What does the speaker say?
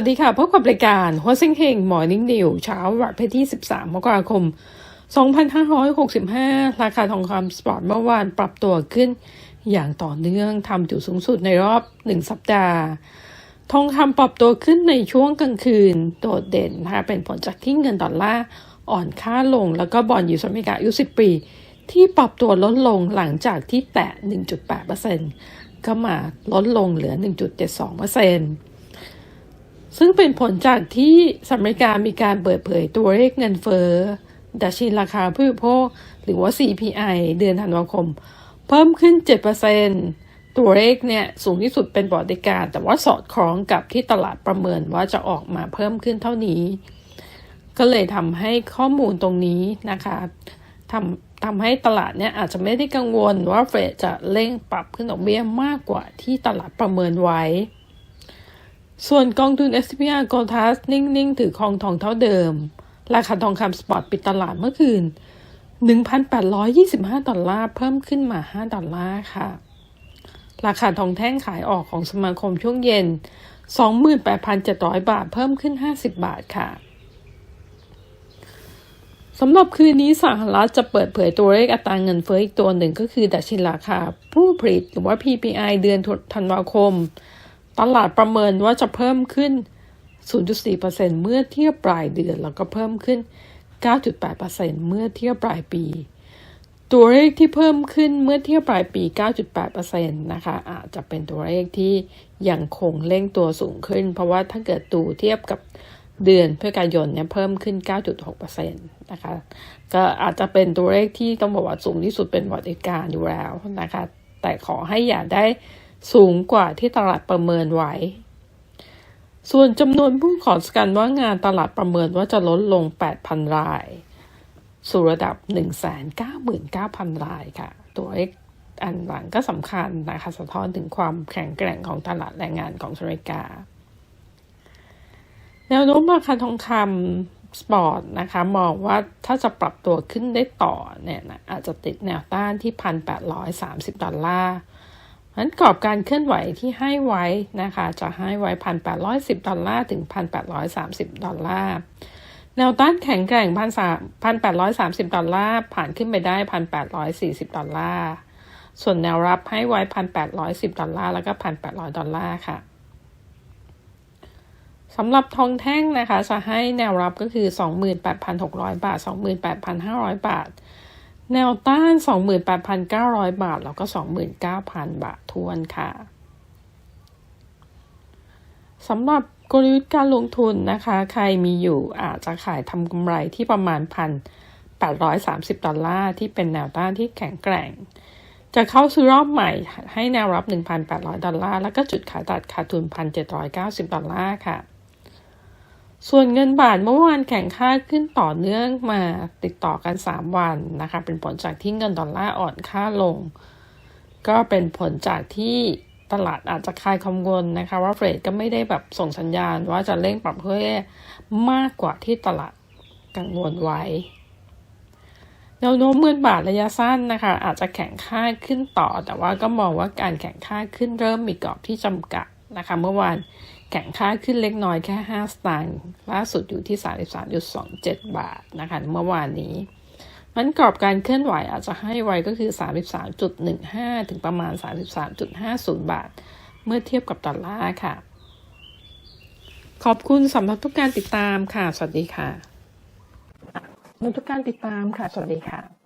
สวัสดีค่ะ พบกับรายการหัวเซ็งเฮง Morning New เช้าวันพฤที่ 13 มกราคม 2565 ราคาทองคำสปอร์ตเมื่อวานปรับตัวขึ้นอย่างต่อเนื่องทำจุดสูงสุดในรอบ 1 สัปดาห์ ทองคำปรับตัวขึ้นในช่วงกลางคืน โดดเด่นนะคะเป็นผลจากที่เงินดอลลาร์อ่อนค่าลง แล้วก็บอลยูสอเมริกาอายุ10 ปี ที่ปรับตัวลดลงหลังจากที่แตะ 1.8%ก็มาลดลงเหลือ 1.72%ซึ่ ซึ่งเป็นผลจากที่สหรัฐอเมริกามีการเปิดเผยตัวเลขเงินเฟ้อดัชนีราคาผู้บริโภคหรือว่า CPI เดือนธันวาคม เพิ่มขึ้น 7%ตัวเลขเนี่ยสูงที่สุดเป็นประวัติการแต่ว่าสอดคล้องกับที่ตลาดประเมินว่าจะออกมาเพิ่มขึ้นเท่านี้ ก็เลยทำให้ข้อมูลตรงนี้นะคะทำทำให้ตลาดเนี่ยอาจจะไม่ได้กังวลว่าเฟดจะเร่งปรับขึ้นดอกเบี้ยมากกว่าที่ตลาดประเมินไว้ ส่วนกองทุน SPR Gold t r u s นิ่ง ๆ ถือครองทองเท่าเดิม ราคาทองคำสปอร์ตปิดตลาดเมื่อคืน 1,825 ดอลลาร์เพิ่มขึ้นมา 5 ดอลลาร์ค่ะ ราคาทองแท่งขายออกของสมาคมช่วงเย็น 28,700 บาทเพิ่มขึ้น 50 บาทค่ะสำหรับคืนนี้สหรัฐจะเปิดเผยตัวเลขอัตราเงินเฟ้ออีกตัวหนึ่งก็คือดัชนีราคาผู้ผลิตหรือว่า PPI เดือนธันวาคม ตลาดประเมินว่าจะเพิ่มขึ้น 0.4%เมื่อเทียบปลายเดือน แล้วก็เพิ่มขึ้น 9.8%เมื่อเทียบปลายปี ตัวเลขที่เพิ่มขึ้นเมื่อเทียบปลายปี 9.8%นะคะอาจจะเป็นตัวเลขที่ยังคงเร่งตัวสูงขึ้น เพราะว่าถ้าเกิดดูเทียบกับเดือนพฤศจิกายนเนี่ยเพิ่มขึ้น 9.6%นะคะ ก็อาจจะเป็นตัวเลขที่ต้องบอกว่าสูงที่สุดเป็นวัติการอยู่แล้วนะคะ แต่ขอให้อย่าได้ สูงกว่าที่ตลาดประเมินไว้ ส่วนจำนวนผู้ขอสกันว่างงานตลาดประเมินว่าจะลดลง 8,000 ราย สู่ระดับ 199,000 รายค่ะ ตัวเลขอันหลังก็สำคัญนะคะสะท้อนถึงความแข็งแกร่งของตลาดแรงงานของอเมริกา แนวโน้มราคาทองคำสปอร์ตนะคะมองว่าถ้าจะปรับตัวขึ้นได้ต่อเนี่ยนะอาจจะติดแนวต้านที่ 1,830 ดอลลาร์ นั้นกรอบการเคลื่อนไหวที่ให้ไว้นะคะ จะให้ไว้ 1,810 ดอลลาร์ถึง 1,830 ดอลลาร์แนวต้านแข็งแกร่ง 1,830 ดอลลาร์ผ่านขึ้นไปได้ 1,840 ดอลลาร์ส่วนแนวรับให้ไว้ 1,810 ดอลลาร์แล้วก็ 1,800 ดอลลาร์ค่ะสำหรับทองแท่งนะคะ จะให้แนวรับก็คือ 28,600 บาท 28,500 บาท แนวต้าน 28,900 บาท แล้วก็ 29,000 บาททวนค่ะสำหรับกลยุทธ์การลงทุนนะคะ ใครมีอยู่อาจจะขายทำกำไรที่ประมาณ 1,830 ดอลลาร์ที่เป็นแนวต้านที่แข็งแกร่ง จะเข้าซื้อรอบใหม่ให้แนวรับ 1,800 ดอลลาร์ แล้วก็จุดขายตัดขาดทุน 1,790 ดอลลาร์ค่ะ ส่วนเงินบาทเมื่อวานแข่งค่าขึ้นต่อเนื่องมาติดต่อกัน 3 วันนะคะ เป็นผลจากที่เงินดอลลาร์อ่อนค่าลง ก็เป็นผลจากที่ตลาดอาจจะคลายกังวลนะคะ ว่าเฟดก็ไม่ได้แบบส่งสัญญาณว่าจะเร่งปรับเพิ่มมากกว่าที่ตลาดกังวลไว้แนวโน้มเงินบาทระยะสั้นนะคะ อาจจะแข่งค่าขึ้นต่อ แต่ว่าก็มองว่าการแข่งค่าขึ้นเริ่มมีกรอบที่จำกัดนะคะ เมื่อวาน แข่งค่าขึ้นเล็กน้อยแค่ 5 สตางค์ล่าสุดอยู่ที่ 33.27 บาทนะคะเมื่อวานนี้ มันกรอบการเคลื่อนไหวอาจจะให้ไวก็คือ 33.15 ถึงประมาณ 33.50 บาท เมื่อเทียบกับดอลลาร์ค่ะ ขอบคุณสำหรับทุกการติดตามค่ะ สวัสดีค่ะทุกการติดตามค่ะ สวัสดีค่ะ